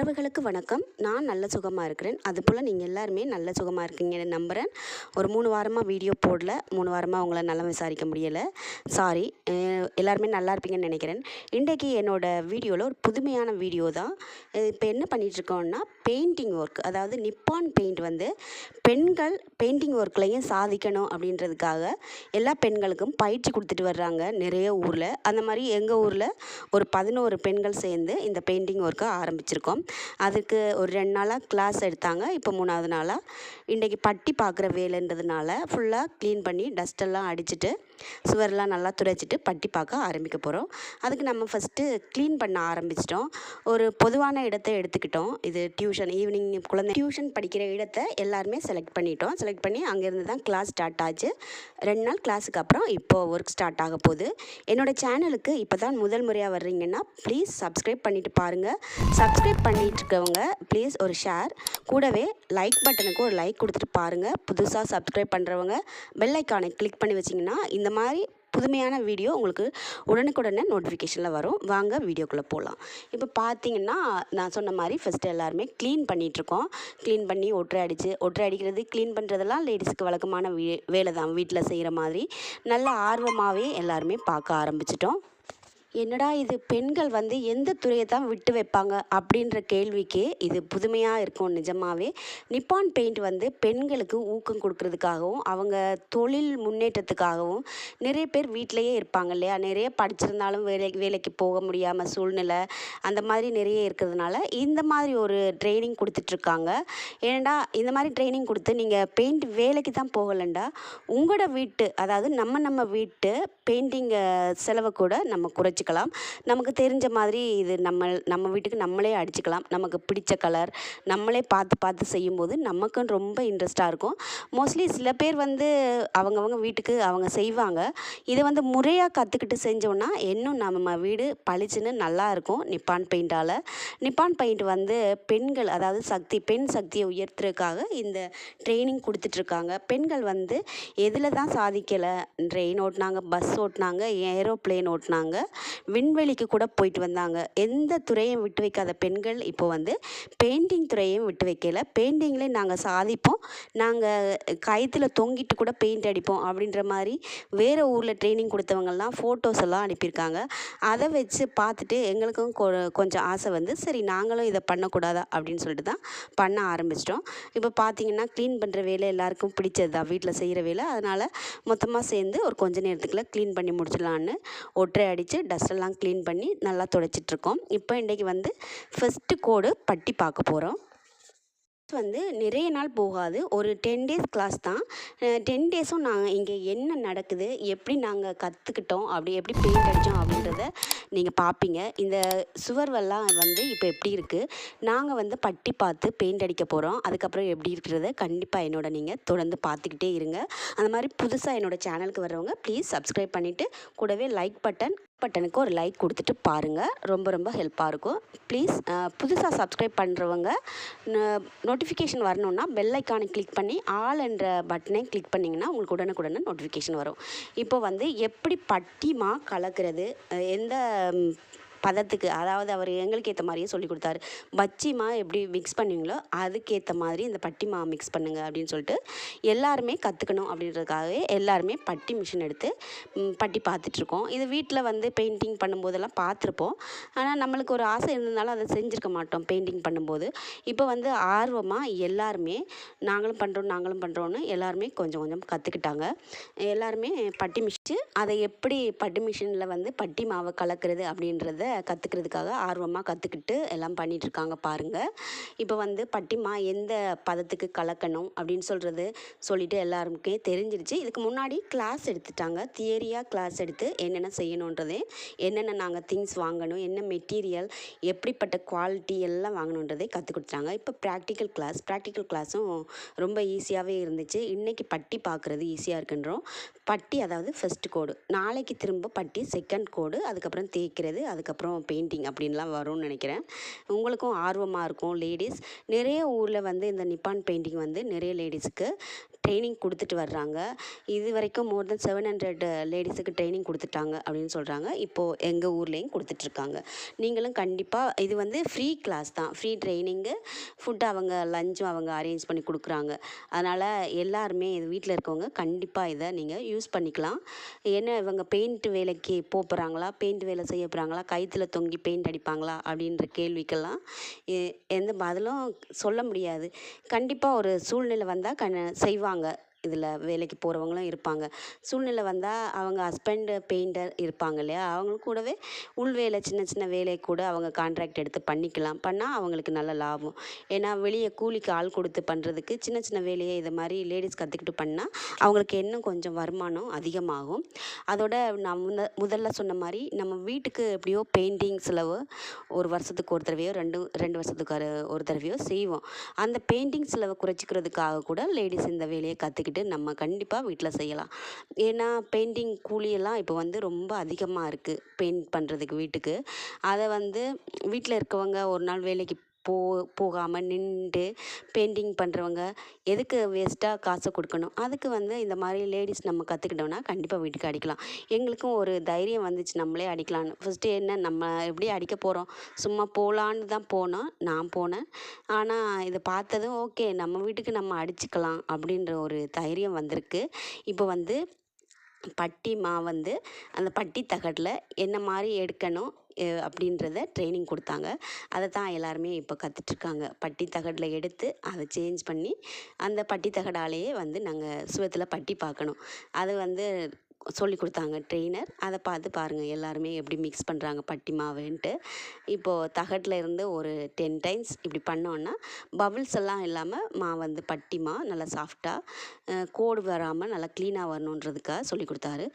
உறவுகளுக்கு வணக்கம். நான் நல்ல சுகமாக இருக்கிறேன். அது போல் நீங்கள் எல்லாருமே நல்ல சுகமாக இருக்கீங்கன்னு நம்புகிறேன் ஒரு மூணு வாரமாக வீடியோ போடல. மூணு வாரமாக உங்களை நல்லா விசாரிக்க முடியலை. சாரி எல்லாருமே நல்லா இருப்பீங்கன்னு நினைக்கிறேன். இன்றைக்கு என்னோடய வீடியோவில் ஒரு புதுமையான வீடியோ தான். இப்போ என்ன பண்ணிகிட்ருக்கோன்னா பெயிண்டிங் ஒர்க் அதாவது நிப்பான் பெயிண்ட் வந்து பெண்கள் பெயிண்டிங் ஒர்க்லையும் சாதிக்கணும் அப்படின்றதுக்காக எல்லா பெண்களுக்கும் பயிற்சி கொடுத்துட்டு வர்றாங்க நிறைய ஊரில். அந்த மாதிரி எங்கள் ஊரில் ஒரு பதினோரு பெண்கள் சேர்ந்து இந்த பெயிண்டிங் ஒர்க்கை ஆரம்பிச்சிருக்கோம். அதுக்கு ஒரு ரெண்டு நாளாக கிளாஸ் எடுத்தாங்க. இப்போ மூணாவது நாளாக இன்றைக்கி பட்டி பார்க்குற வேலைன்றதுனால ஃபுல்லாக க்ளீன் பண்ணி டஸ்ட்டெல்லாம் அடிச்சுட்டு சுவரெல்லாம் நல்லா துடைச்சிட்டு பட்டி பார்க்க ஆரம்பிக்க போகிறோம் அதுக்கு நம்ம ஃபஸ்ட்டு க்ளீன் பண்ண ஆரம்பிச்சிட்டோம். ஒரு பொதுவான இடத்தை எடுத்துக்கிட்டோம். இது டியூஷன் ஈவினிங் குழந்தை டியூஷன் படிக்கிற இடத்தை எல்லாருமே செலக்ட் பண்ணிட்டோம். செலக்ட் பண்ணி அங்கேருந்து தான் கிளாஸ் ஸ்டார்ட் ஆச்சு. ரெண்டு நாள் கிளாஸுக்கு அப்புறம் இப்போது ஒர்க் ஸ்டார்ட் ஆக போகுது. என்னோடய சேனலுக்கு இப்போ தான் முதல் முறையாக வர்றீங்கன்னா ப்ளீஸ் சப்ஸ்கிரைப் பண்ணிவிட்டு பாருங்கள் சப்ஸ்கிரைப் பண்ணிட்டு ப்ளீஸ் ஒரு ஷேர் கூடவே லைக் பட்டனுக்கு ஒரு லைக் கொடுத்துட்டு பாருங்கள் புதுசாக சப்ஸ்கிரைப் பண்ணுறவங்க பெல் ஐக்கானை கிளிக் பண்ணி வச்சிங்கன்னா இந்த மாதிரி புதுமையான வீடியோ உங்களுக்கு உடனுக்குடனே நோட்டிஃபிகேஷனில் வரும். வாங்க வீடியோக்குள்ளே போகலாம் இப்போ பார்த்தீங்கன்னா நான் சொன்ன மாதிரி ஃபஸ்ட்டு எல்லாருமே க்ளீன் பண்ணிகிட்ருக்கோம் க்ளீன் பண்ணி ஒற்றை அடித்து ஒற்றை அடிக்கிறது க்ளீன் பண்ணுறதெல்லாம் லேடிஸுக்கு வழக்கமான வே வேலை தான் வீட்டில் செய்கிற மாதிரி நல்ல ஆர்வமாகவே எல்லாருமே பார்க்க ஆரம்பிச்சிட்டோம். என்னடா இது பெண்கள் வந்து எந்த துறையை தான் விட்டு வைப்பாங்க அப்படின்ற கேள்விக்கே இது புதுமையாக இருக்கும் நிஜமாவே. நிப்பான் பெயிண்ட் வந்து பெண்களுக்கு ஊக்கம் கொடுக்கறதுக்காகவும் அவங்க தொழில் முன்னேற்றத்துக்காகவும் நிறைய பேர் வீட்டிலையே இருப்பாங்க இல்லையா? நிறைய படிச்சிருந்தாலும் வேலை வேலைக்கு போக முடியாமல் சூழ்நிலை அந்த மாதிரி நிறைய இருக்கிறதுனால இந்த மாதிரி ஒரு ட்ரைனிங் கொடுத்துட்ருக்காங்க. ஏன்டா இந்த மாதிரி ட்ரைனிங் கொடுத்து நீங்கள் பெயிண்ட் வேலைக்கு தான் போகலண்டா? உங்களோட வீட்டு அதாவது நம்ம நம்ம வீட்டு பெயிண்டிங்கை செலவை கூட நம்ம குறைச்சி அடிச்சுக்கலாம். நமக்கு தெரிஞ்ச மாதிரி இது நம்ம நம்ம வீட்டுக்கு நம்மளே அடிச்சுக்கலாம். நமக்கு பிடிச்ச கலர் நம்மளே பார்த்து பார்த்து செய்யும்போது நமக்கும் ரொம்ப இன்ட்ரெஸ்ட்டாக இருக்கும். மோஸ்ட்லி சில பேர் வந்து அவங்கவுங்க வீட்டுக்கு அவங்க செய்வாங்க. இதை வந்து முறையாக கற்றுக்கிட்டு செஞ்சோன்னா இன்னும் நம்ம வீடு பளிச்சுன்னு நல்லா இருக்கும் நிப்பான் பெயிண்டால் நிப்பான் பெயிண்ட் வந்து பெண்கள் அதாவது சக்தி பெண் சக்தியை உயர்த்துறதுக்காக இந்த ட்ரைனிங் கொடுத்துட்ருக்காங்க. பெண்கள் வந்து எதில் தான் சாதிக்கலை ட்ரெயின் ஓட்டினாங்க பஸ் ஓட்டினாங்க ஏரோப்ளேன் ஓட்டினாங்க. விண்வெளிக்கு கூட போயிட்டு வந்தாங்க. எந்த துறையும் விட்டு வைக்காத பெண்கள் இப்போ வந்து பெயிண்டிங் துறையும் விட்டு வைக்கல. பெயிண்டிங்லேயே நாங்கள் சாதிப்போம். நாங்கள் கயத்தில் தொங்கிட்டு கூட பெயிண்ட் அடிப்போம் அப்படின்ற மாதிரி வேறு ஊரில் ட்ரைனிங் கொடுத்தவங்கலாம் ஃபோட்டோஸ் எல்லாம் அனுப்பியிருக்காங்க. அதை வச்சு பார்த்துட்டு எங்களுக்கும் கொ கொஞ்சம் ஆசை வந்து சரி நாங்களும் இதை பண்ணக்கூடாதா அப்படின்னு சொல்லிட்டு தான் பண்ண ஆரம்பிச்சிட்டோம். இப்போ பார்த்தீங்கன்னா க்ளீன் பண்ணுற வேலை எல்லாருக்கும் பிடிச்சது தான். வீட்டில் செய்கிற வேலை. அதனால் மொத்தமாக சேர்ந்து ஒரு கொஞ்ச நேரத்துக்குள்ளே க்ளீன் பண்ணி முடிச்சிடலான்னு ஒற்றை அடித்து டஸ்ட் டஸ்டெல்லாம் க்ளீன் பண்ணி நல்லா துடைச்சிட்ருக்கோம். இப்போ இன்றைக்கி வந்து ஃபஸ்ட்டு கோடு பட்டி பார்க்க போகிறோம் வந்து நிறைய நாள் போகாது. ஒரு டென் டேஸ் கிளாஸ் தான். டென் டேஸும் நாங்கள் இங்கே என்ன நடக்குது எப்படி நாங்கள் கற்றுக்கிட்டோம் அப்படி எப்படி பெயிண்ட் அடித்தோம் அப்படின்றத நீங்கள் பார்ப்பீங்க இந்த சுவர்வெல்லாம் வந்து இப்போ எப்படி இருக்குது நாங்கள் வந்து பட்டி பார்த்து பெயிண்ட் அடிக்க போகிறோம் அதுக்கப்புறம் எப்படி இருக்கிறத கண்டிப்பாக என்னோட நீங்கள் தொடர்ந்து பார்த்துக்கிட்டே இருங்க. அந்த மாதிரி புதுசாக என்னோடய சேனலுக்கு வர்றவங்க ப்ளீஸ் சப்ஸ்கிரைப் பண்ணிவிட்டு கூடவே லைக் பட்டன் பட்டனுக்கு ஒரு லைக் கொடுத்துட்டு பாருங்கள் ரொம்ப ரொம்ப ஹெல்ப்பாக இருக்கும். ப்ளீஸ் புதுசாக சப்ஸ்கிரைப் பண்ணுறவங்க நோட்டிஃபிகேஷன் வரணுன்னா பெல் ஐக்கானை கிளிக் பண்ணி ஆல் என்ற பட்டனை கிளிக் பண்ணிங்கன்னா உங்களுக்கு உடனுக்குடனே நோட்டிஃபிகேஷன் வரும். இப்போ வந்து எப்படி பட்டிமா கலக்கிறது எந்த பதத்துக்கு அதாவது அவர் எங்களுக்கு ஏற்ற மாதிரியே சொல்லி கொடுத்தாரு. பச்சிமா எப்படி மிக்ஸ் பண்ணுவீங்களோ அதுக்கேற்ற மாதிரி இந்த பட்டி மிக்ஸ் பண்ணுங்க அப்படின்னு சொல்லிட்டு எல்லாருமே கற்றுக்கணும் அப்படின்றதுக்காகவே எல்லாருமே பட்டி மிஷின் எடுத்து பட்டி பார்த்துட்ருக்கோம் இது வீட்டில் வந்து பெயிண்டிங் பண்ணும்போதெல்லாம் பார்த்துருப்போம். ஆனால் நம்மளுக்கு ஒரு ஆசை இருந்தாலும் அதை செஞ்சுருக்க மாட்டோம் பெயிண்டிங் பண்ணும்போது. இப்போ வந்து ஆர்வமாக எல்லாருமே நாங்களும் பண்ணுறோம் நாங்களும் பண்ணுறோன்னு எல்லாருமே கொஞ்சம் கொஞ்சம் கற்றுக்கிட்டாங்க எல்லாருமே பட்டி மிஷிச்சு அதை எப்படி பட்டி மிஷினில் வந்து பட்டி மாவை கலக்கிறது அப்படின்றத கற்றுக்கிறதுக்காக ஆர்வமாக கற்றுக்கிட்டு எல்லாம் பண்ணிகிட்ருக்காங்க பாருங்கள் இப்போ வந்து பட்டிமா எந்த பதத்துக்கு கலக்கணும் அப்படின்னு சொல்கிறது சொல்லிவிட்டு எல்லாருக்குமே தெரிஞ்சிருச்சு. இதுக்கு முன்னாடி கிளாஸ் எடுத்துட்டாங்க. தியரியாக கிளாஸ் எடுத்து என்னென்ன செய்யணுன்றதே என்னென்ன நாங்கள் திங்ஸ் வாங்கணும் என்ன மெட்டீரியல் எப்படிப்பட்ட குவாலிட்டி எல்லாம் வாங்கணுன்றதே கற்றுக் கொடுத்தாங்க. இப்போ ப்ராக்டிக்கல் கிளாஸ் ப்ராக்டிக்கல் கிளாஸும் ரொம்ப ஈஸியாகவே இருந்துச்சு. இன்றைக்கி பட்டி பார்க்குறது ஈஸியாக இருக்குன்றோம். பட்டி அதாவது ஃபர்ஸ்ட் கோடு. நாளைக்கு திரும்ப பட்டி செகண்ட் கோடு அதுக்கப்புறம் தேய்க்கிறது அதுக்கப்புறம் பெயிண்டிங் அப்படின்லாம் வரும்னு நினைக்கிறேன். உங்களுக்கும் ஆர்வமாக இருக்கும் லேடிஸ் நிறைய ஊரில் வந்து இந்த நிப்பான் பெயிண்டிங் வந்து நிறைய லேடிஸுக்கு ட்ரைனிங் கொடுத்துட்டு வர்றாங்க. இது வரைக்கும் மோர் தென் செவன் ஹண்ட்ரட் லேடிஸுக்கு ட்ரைனிங் கொடுத்துட்டாங்க அப்படின்னு சொல்கிறாங்க இப்போது எங்கள் ஊர்லேயும் கொடுத்துட்ருக்காங்க நீங்களும் கண்டிப்பாக இது வந்து ஃப்ரீ கிளாஸ் தான். ஃப்ரீ ட்ரைனிங்கு ஃபுட்டு அவங்க லஞ்சும் அவங்க அரேஞ்ச் பண்ணி கொடுக்குறாங்க. அதனால் எல்லாருமே இது வீட்டில் இருக்கவங்க கண்டிப்பாக இதை நீங்கள் யூஸ் பண்ணிக்கலாம். என்ன இவங்க பெயிண்ட் வேலைக்கு போக போகிறாங்களா பெயிண்ட் வேலை செய்ய போகிறாங்களா கைத்தில் தொங்கி பெயிண்ட் அடிப்பாங்களா? அப்படின்ற கேள்விக்கெல்லாம் எ- எந்த பதிலும் சொல்ல முடியாது. கண்டிப்பாக ஒரு சூழ்நிலை வந்தால் கண் செய்வாங்க. 个。இதில் வேலைக்கு போகிறவங்களும் இருப்பாங்க. சூழ்நிலை வந்தால் அவங்க ஹஸ்பண்டு பெயிண்டர் இருப்பாங்க இல்லையா? அவங்களும் கூடவே உள் வேலை சின்ன சின்ன வேலை கூட அவங்க கான்ட்ராக்ட் எடுத்து பண்ணிக்கலாம். பண்ணால் அவங்களுக்கு நல்ல லாபம். ஏன்னா வெளியே கூலிக்கு ஆள் கொடுத்து பண்ணுறதுக்கு சின்ன சின்ன வேலையை இது மாதிரி லேடிஸ் கற்றுக்கிட்டு பண்ணால் அவங்களுக்கு இன்னும் கொஞ்சம் வருமானம் அதிகமாகும். அதோட நான் முத முதல்ல சொன்ன மாதிரி நம்ம வீட்டுக்கு எப்படியோ பெயிண்டிங் செலவு ஒரு வருஷத்துக்கு ஒரு தடவையோ ரெண்டு ரெண்டு வருஷத்துக்கு ஒரு- ஒரு தடவையோ செய்வோம். அந்த பெயிண்டிங் செலவை குறைச்சிக்கிறதுக்காக கூட லேடிஸ் இந்த வேலையை கற்றுக்கிட்டு நம்ம கண்டிப்பாக வீட்டில் செய்யலாம். ஏன்னா பெயிண்டிங் கூலியெல்லாம் இப்போ வந்து ரொம்ப அதிகமாக இருக்குது பெயிண்ட் பண்ணுறதுக்கு வீட்டுக்கு. அதை வந்து வீட்டில் இருக்கவங்க ஒரு நாள் வேலைக்கு போ போகாமல் நின்று பெயிண்டிங் பண்ணுறவங்க எதுக்கு வேஸ்ட்டாக காசை கொடுக்கணும்? அதுக்கு வந்து இந்த மாதிரி லேடிஸ் நம்ம கற்றுக்கிட்டோம்னா கண்டிப்பாக வீட்டுக்கு அடிக்கலாம். எங்களுக்கும் ஒரு தைரியம் வந்துச்சு நம்மளே அடிக்கலான்னு ஃபஸ்ட்டு என்ன நம்ம எப்படி அடிக்க போகிறோம் சும்மா போகலான்னு தான் போனோம். நான் போனேன். ஆனால் இதை பார்த்ததும் ஓகே நம்ம வீட்டுக்கு நம்ம அடிச்சுக்கலாம் அப்படின்ற ஒரு தைரியம் வந்திருக்கு. இப்போ வந்து பட்டி மா வந்து அந்த பட்டி தகடில் என்ன மாதிரி எடுக்கணும்? அப்படின்றத ட்ரைனிங் கொடுத்தாங்க. அதை தான் எல்லாருமே இப்போ கற்றுட்ருக்காங்க பட்டி தகடில் எடுத்து அதை சேஞ்ச் பண்ணி அந்த பட்டி தகடாலேயே வந்து நாங்கள் சுவத்தில் பட்டி பார்க்கணும் அது வந்து சொல்லி கொடுத்தாங்க ட்ரெயினர் அதை பார்த்து பாருங்கள் எல்லாருமே எப்படி மிக்ஸ் பண்ணுறாங்க பட்டி மாவுன்ட்டு. இப்போது தகட்டில் இருந்து ஒரு டென் டைம்ஸ் இப்படி பண்ணோன்னா பபுள்ஸ் எல்லாம் இல்லாமல் மா வந்து பட்டி மா நல்லா சாஃப்டாக கோடு வராமல் நல்லா க்ளீனாக வரணுன்றதுக்காக சொல்லி கொடுத்தாரு.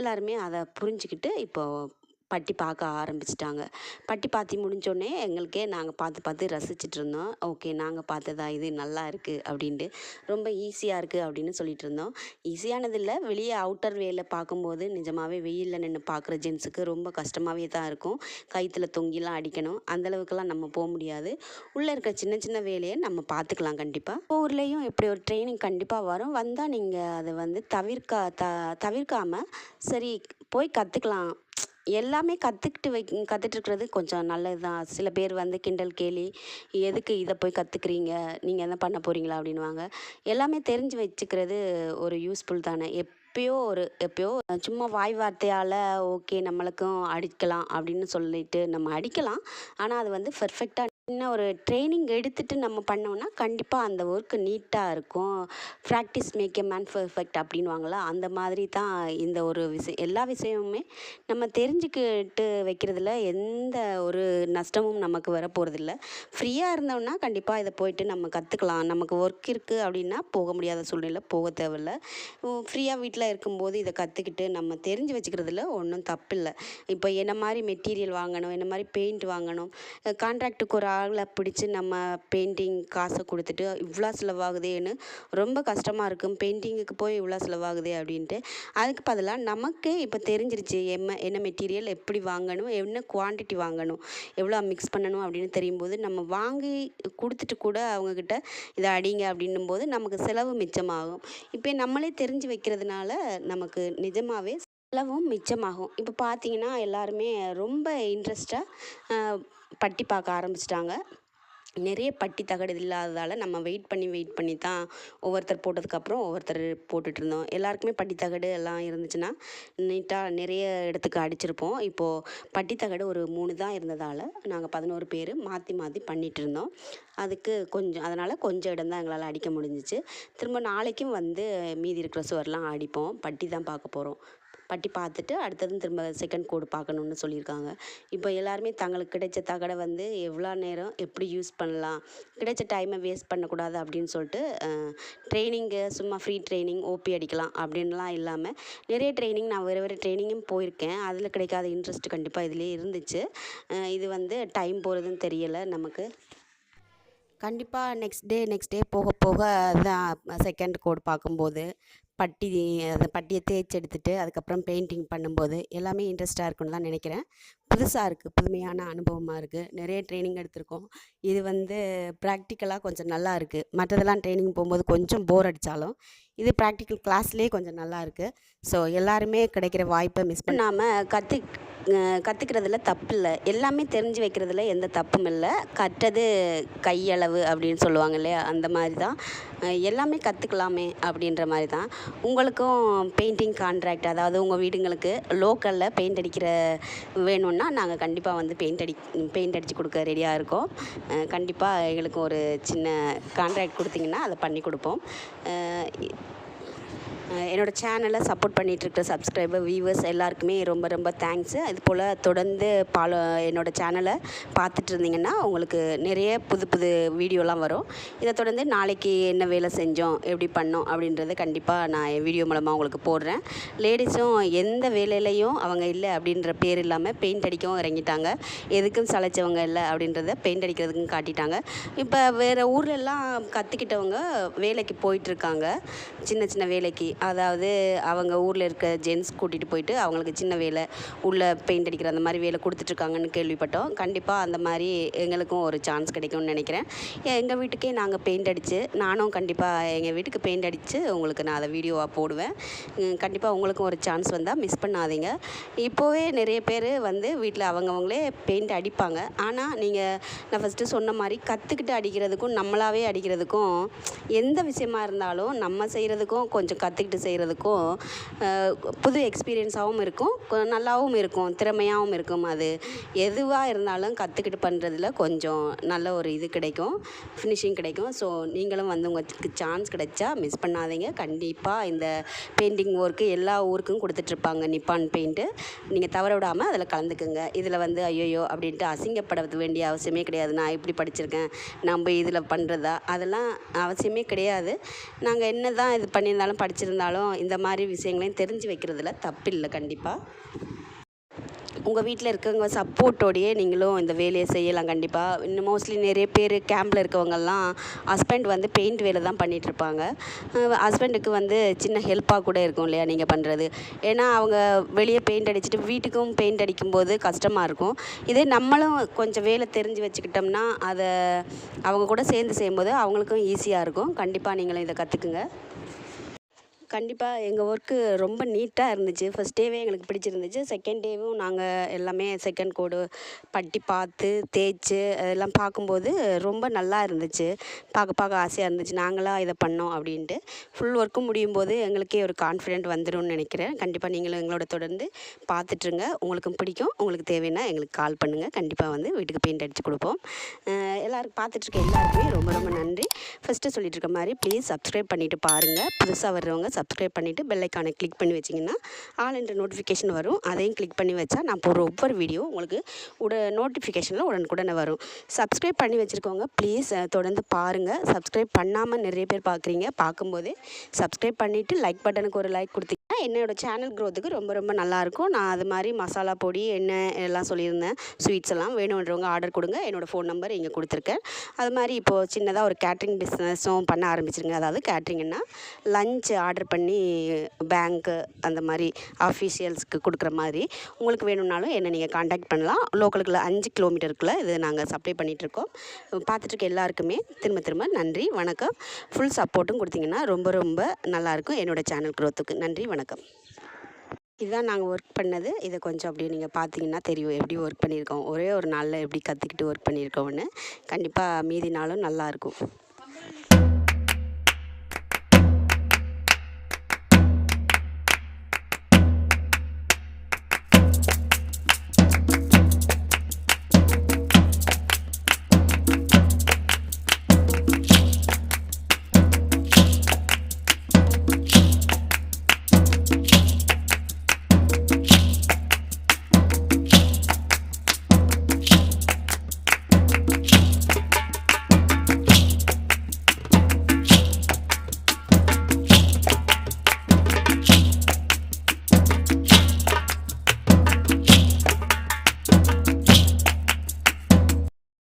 எல்லாருமே அதை புரிஞ்சுக்கிட்டு இப்போது பட்டி பார்க்க ஆரம்பிச்சிட்டாங்க. பட்டி பார்த்து முடிஞ்சோடனே எங்களுக்கே நாங்கள் பார்த்து பார்த்து ரசிச்சுட்டு இருந்தோம் ஓகே நாங்கள் பார்த்ததா? இது நல்லா இருக்குது அப்படின்ட்டு. ரொம்ப ஈஸியாக இருக்குது அப்படின்னு சொல்லிட்டு இருந்தோம் ஈஸியானது இல்லை. வெளியே அவுட்டர் வேல பார்க்கும்போது நிஜமாகவே வெயிலில் நின்று பார்க்குற ஜென்ஸுக்கு ரொம்ப கஷ்டமாகவே தான் இருக்கும். கயிற்றுல தொங்கிலாம் அடிக்கணும். அந்தளவுக்குலாம் நம்ம போக முடியாது. உள்ளே இருக்க சின்ன சின்ன வேலையை நம்ம பார்த்துக்கலாம் கண்டிப்பாக ஊர்லேயும் இப்படி ஒரு ட்ரைனிங் கண்டிப்பாக வரும். வந்தால் நீங்கள் அதை வந்து தவிர்க்க த தவிர்க்காமல் சரி போய் கற்றுக்கலாம் எல்லாமே கற்றுக்கிட்டு வை கற்றுட்டுருக்கறது கொஞ்சம் நல்லது தான் சில பேர் வந்து கிண்டல் கேலி எதுக்கு இதை போய் கற்றுக்குறீங்க நீங்கள் என்ன பண்ண போகிறீங்களா அப்படின்வாங்க எல்லாமே தெரிஞ்சு வச்சுக்கிறது ஒரு யூஸ்ஃபுல் தானே. எப்பயோ ஒரு எப்பயோ சும்மா வாய் வார்த்தையால் ஓகே நம்மளுக்கும் அடிக்கலாம் அப்படின்னு சொல்லிட்டு நம்ம அடிக்கலாம். ஆனால் அது வந்து பெர்ஃபெக்டாக இன்னும் ஒரு ட்ரைனிங் எடுத்துட்டு நம்ம பண்ணோம்னா கண்டிப்பாக அந்த ஒர்க்கு நீட்டாக இருக்கும். Practice make a man perfect அப்படின்வாங்களா அந்த மாதிரி தான் இந்த ஒரு விஷயம் எல்லா விஷயமுமே நம்ம தெரிஞ்சுக்கிட்டு வைக்கிறதுல எந்த ஒரு நஷ்டமும் நமக்கு வர போகிறதில்ல ஃப்ரீயாக இருந்தோம்னா கண்டிப்பாக இதை போயிட்டு நம்ம கற்றுக்கலாம் நமக்கு ஒர்க் இருக்குது அப்படின்னா போக முடியாத சூழ்நிலை போக தேவையில்ல. ஃப்ரீயாக வீட்டில் இருக்கும்போது இதை கற்றுக்கிட்டு நம்ம தெரிஞ்சு வச்சுக்கிறதுல ஒன்றும் தப்பில்லை. இப்போ என்ன மாதிரி மெட்டீரியல் வாங்கணும் என்ன மாதிரி பெயிண்ட் வாங்கணும் கான்ட்ராக்டுக்கு ஒரு காலை பிடிச்சி நம்ம பெயிண்டிங் காசை கொடுத்துட்டு இவ்வளோ செலவாகுதேன்னு ரொம்ப கஷ்டமாக இருக்கும். பெயிண்டிங்குக்கு போய் இவ்வளோ செலவாகுதே அப்படின்ட்டு. அதுக்கு பதிலாக நமக்கு இப்போ தெரிஞ்சிருச்சு எம்ம என்ன மெட்டீரியல் எப்படி வாங்கணும் என்ன குவான்டிட்டி வாங்கணும் எவ்வளோ மிக்ஸ் பண்ணணும் அப்படின்னு தெரியும் போது நம்ம வாங்கி கொடுத்துட்டு கூட அவங்கக்கிட்ட இதை அடிங்க அப்படின்னும் போது நமக்கு செலவு மிச்சமாகும். இப்போ நம்மளே தெரிஞ்சு வைக்கிறதுனால நமக்கு நிஜமாகவே செலவும் மிச்சமாகும். இப்போ பார்த்தீங்கன்னா எல்லாருமே ரொம்ப இன்ட்ரெஸ்டாக பட்டி பார்க்க ஆரம்பிச்சிட்டாங்க. நிறைய பட்டி தகடு இல்லாததால் நம்ம வெயிட் பண்ணி வெயிட் பண்ணி தான் ஒவ்வொருத்தர் போட்டதுக்கப்புறம் ஒவ்வொருத்தர் போட்டுட்ருந்தோம் எல்லாருக்குமே பட்டி தகடு எல்லாம் இருந்துச்சுன்னா நீட்டாக நிறைய இடத்துக்கு அடிச்சிருப்போம். இப்போது பட்டி தகடு ஒரு மூணு தான் இருந்ததால் நாங்கள் பதினோரு பேர் மாற்றி மாற்றி பண்ணிகிட்டு இருந்தோம். அதுக்கு கொஞ்சம் அதனால் கொஞ்சம் இடம் தான் எங்களால் அடிக்க முடிஞ்சிச்சு. திரும்ப நாளைக்கும் வந்து மீதி இருக்கிற சுவர்லாம் அடிப்போம். பட்டி தான் பார்க்க போகிறோம் பட்டி பார்த்துட்டு அடுத்தது திரும்ப செகண்ட் கோடு பார்க்கணுன்னு சொல்லியிருக்காங்க. இப்போ எல்லாருமே தங்களுக்கு கிடைச்ச தகடை வந்து எவ்வளோ நேரம் எப்படி யூஸ் பண்ணலாம் கிடைச்ச டைமை வேஸ்ட் பண்ணக்கூடாது அப்படின்னு சொல்லிட்டு ட்ரைனிங்கு சும்மா ஃப்ரீ ட்ரைனிங் ஓபி அடிக்கலாம் அப்படின்லாம் இல்லாமல் நிறைய ட்ரைனிங் நான் வேறு வேறு ட்ரைனிங்கும் போயிருக்கேன். அதில் கிடைக்காத இன்ட்ரெஸ்ட் கண்டிப்பாக இதிலே இருந்துச்சு. இது வந்து டைம் போகிறதுன்னு தெரியலை நமக்கு. கண்டிப்பாக நெக்ஸ்ட் டே நெக்ஸ்ட் டே போக போக தான் செகண்ட் கோட் பார்க்கும்போது பட்டி அந்த பட்டியை தேய்ச்சி எடுத்துகிட்டு அதுக்கப்புறம் பெயிண்டிங் பண்ணும்போது எல்லாமே இன்ட்ரெஸ்ட்டாக இருக்குன்னு தான் நினைக்கிறேன். புதுசாக இருக்குது புதுமையான அனுபவமாக இருக்குது நிறைய ட்ரைனிங் எடுத்திருக்கோம். இது வந்து ப்ராக்டிக்கலாக கொஞ்சம் நல்லா இருக்குது மற்றதெல்லாம் ட்ரைனிங் போகும்போது கொஞ்சம் போர் அடித்தாலும் இது ப்ராக்டிக்கல் கிளாஸ்லேயே கொஞ்சம் நல்லா இருக்குது ஸோ எல்லாருமே கிடைக்கிற வாய்ப்பை மிஸ் பண்ணாமல் கற்று கற்றுக்கிறதுல தப்பு இல்லை. எல்லாமே தெரிஞ்சு வைக்கிறதுல எந்த தப்பும் இல்லை. கற்றது கையளவு அப்படின்னு சொல்லுவாங்க இல்லையா? அந்த மாதிரி தான். எல்லாமே கற்றுக்கலாமே அப்படின்ற மாதிரி தான். உங்களுக்கும் பெயிண்டிங் கான்ட்ராக்ட் அதாவது உங்கள் வீடுங்களுக்கு லோக்கலில் பெயிண்ட் அடிக்கிற வேணும்னா நாங்கள் கண்டிப்பாக வந்து பெயிண்ட் அடி பெயிண்ட் அடித்து கொடுக்க ரெடியாக இருக்கோம். கண்டிப்பாக எங்களுக்கு ஒரு சின்ன கான்ட்ராக்ட் கொடுத்தீங்கன்னா அதை பண்ணி கொடுப்போம். என்னோடய என்னோட சேனலை சப்போர்ட் பண்ணிகிட்ருக்குற சப்ஸ்கிரைபர் வியூவர்ஸ் எல்லாருக்குமே ரொம்ப ரொம்ப தேங்க்ஸு இது போல் தொடர்ந்து பாலோ என்னோடய சேனலை பார்த்துட்டு இருந்தீங்கன்னா உங்களுக்கு நிறைய புது புது வீடியோலாம் வரும். இதை தொடர்ந்து நாளைக்கு என்ன வேலை செஞ்சோம் எப்படி பண்ணோம் அப்படின்றத கண்டிப்பாக நான் என் வீடியோ மூலமாக உங்களுக்கு போடுறேன். லேடிஸும் எந்த வேலையிலையும் அவங்க இல்லை அப்படின்ற பேர் இல்லாமல் பெயிண்ட் அடிக்கவும் இறங்கிட்டாங்க. எதுக்கும் சளைச்சவங்க இல்லை அப்படின்றத பெயிண்ட் அடிக்கிறதுக்கும் காட்டிட்டாங்க. இப்போ வேறு ஊர்லெல்லாம் கற்றுக்கிட்டவங்க வேலைக்கு போயிட்டுருக்காங்க. சின்ன சின்ன வேலைக்கு. அதாவது அவங்க ஊரில் இருக்க ஜென்ஸ் கூட்டிகிட்டு போயிட்டு அவங்களுக்கு சின்ன வேலை உள்ளே பெயிண்ட் அடிக்கிற அந்த மாதிரி வேலை கொடுத்துட்ருக்காங்கன்னு கேள்விப்பட்டோம். கண்டிப்பாக அந்த மாதிரி எங்களுக்கும் ஒரு சான்ஸ் கிடைக்கும்னு நினைக்கிறேன். எங்கள் வீட்டுக்கே நாங்கள் பெயிண்ட் அடித்து நானும் கண்டிப்பாக எங்கள் வீட்டுக்கு பெயிண்ட் அடித்து உங்களுக்கு நான் அதை வீடியோவாக போடுவேன். கண்டிப்பாக உங்களுக்கும் ஒரு சான்ஸ் வந்தால் மிஸ் பண்ணாதீங்க. இப்போவே நிறைய பேர் வந்து வீட்டில் அவங்கவுங்களே பெயிண்ட் அடிப்பாங்க. ஆனால் நீங்கள் நான் ஃபஸ்ட்டு சொன்ன மாதிரி கற்றுக்கிட்டு அடிக்கிறதுக்கும் நம்மளாவே அடிக்கிறதுக்கும் எந்த விஷயமா இருந்தாலும் நம்ம செய்கிறதுக்கும் கொஞ்சம் கற்றுக்கிட்டு செய்கிறதுக்கும் புது எக்ஸ்பீரியன்ஸாகவும் இருக்கும். நல்லாவும் இருக்கும். திறமையாகவும் இருக்கும் அது. எதுவாக இருந்தாலும் கற்றுக்கிட்டு பண்ணுறதுல கொஞ்சம் நல்ல ஒரு இது கிடைக்கும். ஃபினிஷிங் கிடைக்கும். ஸோ நீங்களும் வந்து உங்களுக்கு சான்ஸ் கிடைச்சா மிஸ் பண்ணாதீங்க. கண்டிப்பாக இந்த பெயிண்டிங் ஒர்க்கு எல்லா ஊருக்கும் கொடுத்துட்ருப்பாங்க. நிப்பான் பெயிண்ட்டு நீங்கள் தவற விடாமல் அதில் கலந்துக்குங்க. இதில் வந்து ஐயோயோ அப்படின்ட்டு அசிங்கப்பட வேண்டிய அவசியமே கிடையாது. நான் இப்படி படிச்சிருக்கேன். நம்ம இதில் பண்ணுறதா அதெல்லாம் அவசியமே கிடையாது. நாங்கள் என்ன தான் இது பண்ணியிருந்தாலும் படிச்சிருந்தாலும் இருந்தாலும் இந்த மாதிரி விஷயங்களையும் தெரிஞ்சு வைக்கிறதுல தப்பில்லை கண்டிப்பாக உங்கள் வீட்டில் இருக்கவங்க சப்போர்ட்டோடையே நீங்களும் இந்த வேலையை செய்யலாம் கண்டிப்பாக இன்னும் மோஸ்ட்லி நிறைய பேர் கேம்பில் இருக்கவங்கெல்லாம் ஹஸ்பண்ட் வந்து பெயிண்ட் வேலை தான் பண்ணிகிட்ருப்பாங்க ஹஸ்பண்டுக்கு வந்து சின்ன ஹெல்ப்பாக கூட இருக்கும் இல்லையா நீங்கள் பண்ணுறது ஏன்னா அவங்க வெளியே பெயிண்ட் அடிச்சுட்டு வீட்டுக்கும் பெயிண்ட் அடிக்கும்போது கஷ்டமாக இருக்கும். இதே நம்மளும் கொஞ்சம் வேலை தெரிஞ்சு வச்சுக்கிட்டோம்னா அதை அவங்க கூட சேர்ந்து செய்யும்போது அவங்களுக்கும் ஈஸியாக இருக்கும். கண்டிப்பாக நீங்களும் இதை கற்றுக்குங்க கண்டிப்பாக எங்கள் ஒர்க்கு ரொம்ப நீட்டாக இருந்துச்சு. ஃபஸ்ட் டேவே எங்களுக்கு பிடிச்சிருந்துச்சு. செகண்ட் டேவும் நாங்கள் எல்லாமே செகண்ட் கோடு பட்டி பார்த்து தேய்ச்சி அதெல்லாம் பார்க்கும்போது ரொம்ப நல்லா இருந்துச்சு. பார்க்க பார்க்க ஆசையாக இருந்துச்சு. நாங்களாக இதை பண்ணோம் அப்படின்ட்டு. ஃபுல் ஒர்க்கும் முடியும் போது எங்களுக்கே ஒரு கான்ஃபிடென்ட் வந்துடும் நினைக்கிறேன். கண்டிப்பாக நீங்களும் எங்களோட தொடர்ந்து பார்த்துட்ருங்க. உங்களுக்கும் பிடிக்கும். உங்களுக்கு தேவைன்னா எங்களுக்கு கால் பண்ணுங்கள் கண்டிப்பாக வந்து வீட்டுக்கு பெயிண்ட் அடித்து கொடுப்போம். எல்லாருக்கும் பார்த்துட்ருக்க எல்லாருக்குமே ரொம்ப ரொம்ப நன்றி. ஃபஸ்ட்டு சொல்லிட்டு இருக்க மாதிரி ப்ளீஸ் சப்ஸ்கிரைப் பண்ணிவிட்டு பாருங்கள் புதுசாக வர்றவங்க சப்ஸ்கிரைப் பண்ணிவிட்டு பெல்லைக்கானை கிளிக் பண்ணி வச்சிங்கன்னா ஆல் என்ற நோட்டிஃபிகேஷன் வரும். அதையும் கிளிக் பண்ணி வச்சா நான் போடுற ஒவ்வொரு வீடியோ உங்களுக்கு உட நோட்டிஃபிகேஷனில் உடனுக்குடனே வரும். சப்ஸ்கிரைப் பண்ணி வச்சுருக்கோங்க ப்ளீஸ் தொடர்ந்து பாருங்கள் சப்ஸ்கிரைப் பண்ணாமல் நிறைய பேர் பார்க்குறீங்க பார்க்கும்போதே சப்ஸ்கிரைப் பண்ணிவிட்டு லைக் பட்டனுக்கு ஒரு லைக் கொடுத்தீங்கன்னா என்னோடய சேனல் க்ரோத்துக்கு ரொம்ப ரொம்ப நல்லாயிருக்கும் நான் அது மாதிரி மசாலா பொடி எண்ணெய் எல்லாம் சொல்லியிருந்தேன். ஸ்வீட்ஸ் எல்லாம் வேணுன்றவங்க ஆர்டர் கொடுங்க. என்னோடய ஃபோன் நம்பர் இங்கே கொடுத்துருக்கேன். அது மாதிரி இப்போது சின்னதாக ஒரு கேட்ரிங் பிஸ்னஸும் பண்ண ஆரம்பிச்சிருங்க. அதாவது கேட்ரிங்னா லஞ்ச் ஆர்டர் ஆர்டர் பண்ணி பேங்க்கு அந்த மாதிரி ஆஃபீஷியல்ஸ்க்கு கொடுக்குற மாதிரி உங்களுக்கு வேணும்னாலும் என்னை நீங்கள் காண்டாக்ட் பண்ணலாம். லோக்கலுக்குள்ள அஞ்சு கிலோமீட்டருக்குள்ளே இது நாங்கள் சப்ளை பண்ணிகிட்ருக்கோம் பார்த்துட்ருக்க எல்லாருக்குமே திரும்ப திரும்ப நன்றி வணக்கம். ஃபுல் சப்போர்ட்டும் கொடுத்தீங்கன்னா ரொம்ப ரொம்ப நல்லாயிருக்கும். என்னோடய சேனல் க்ரோத்துக்கு நன்றி வணக்கம். இதுதான் நாங்கள் ஒர்க் பண்ணது. இதை கொஞ்சம் அப்படியே நீங்கள் பார்த்தீங்கன்னா தெரியும். எப்படி ஒர்க் பண்ணியிருக்கோம். ஒரே ஒரு நாளில் எப்படி கற்றுக்கிட்டு ஒர்க் பண்ணியிருக்கோம்னு. கண்டிப்பாக மீதி நாளும் நல்லாயிருக்கும்.